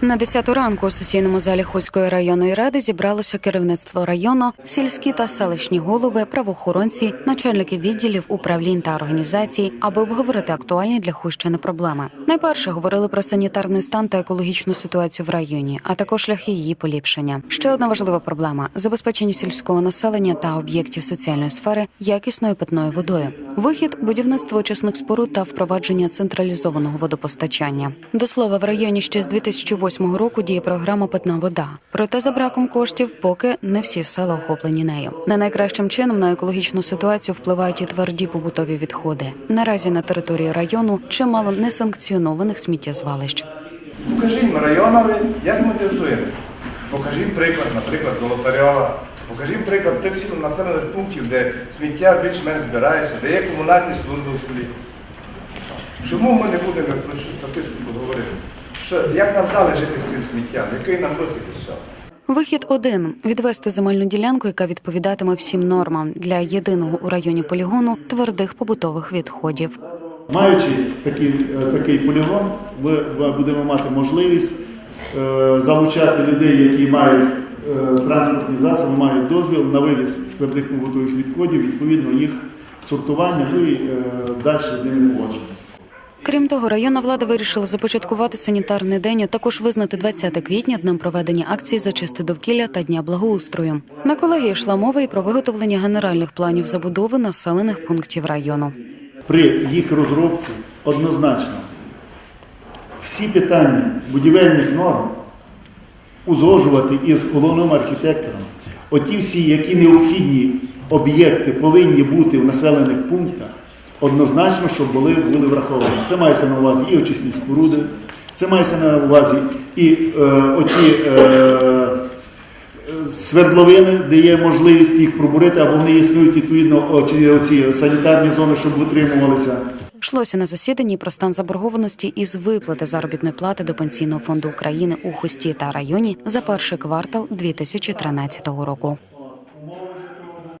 На 10 ранку у сесійному залі Хуської районної ради зібралося керівництво району, сільські та селищні голови, правоохоронці, начальники відділів, управлінь та організацій, аби обговорити актуальні для Хущини проблеми. Найперше говорили про санітарний стан та екологічну ситуацію в районі, а також шляхи її поліпшення. Ще одна важлива проблема забезпечення сільського населення та об'єктів соціальної сфери якісною питною водою. Вихід будівництво очисних споруд та впровадження централізованого водопостачання. До слова, в районі ще з 2008 року діє програма Питна вода. Проте за браком коштів поки не всі села охоплені нею. Не найкращим чином на екологічну ситуацію впливають і тверді побутові відходи. Наразі на території району чимало несанкціонованих сміттєзвалищ. Покажіть районові, як ми тестуємо. Покажіть приклад, наприклад, Золотарьова. Покажіть приклад тих сіл населених пунктів, де сміття більш-менш збирається, де є комунальні служби в селі. Чому ми не будемо про цю статистику говорити? Що, як нам далі жити з цим сміттям? Який нам вихід із цього? Вихід один відвести земельну ділянку, яка відповідатиме всім нормам для єдиного у районі полігону твердих побутових відходів. Маючи такий, е, такий полігон, ми будемо мати можливість е, залучати людей, які мають транспортні засоби, мають дозвіл на вивіз твердих побутових відходів, відповідно їх сортування, ну і е, далі з ними поводження. Крім того, районна влада вирішила започаткувати санітарний день, а також визнати 20 квітня днем проведення акції зачисти довкілля та дня благоустрою. На колегії йшла мова і про виготовлення генеральних планів забудови населених пунктів району. При їх розробці однозначно всі питання будівельних норм узгоджувати із головним архітектором. Оті всі, які необхідні об'єкти повинні бути в населених пунктах, однозначно, щоб були, були враховані. Це мається на увазі і очисні споруди, це мається на увазі і е, оті е, свердловини, де є можливість їх пробурити, або вони існують відповідно оці, санітарні зони, щоб витримувалися. Йшлося на засіданні про стан заборгованості із виплати заробітної плати до пенсійного фонду України у Хусті та районі за перший квартал 2013 року.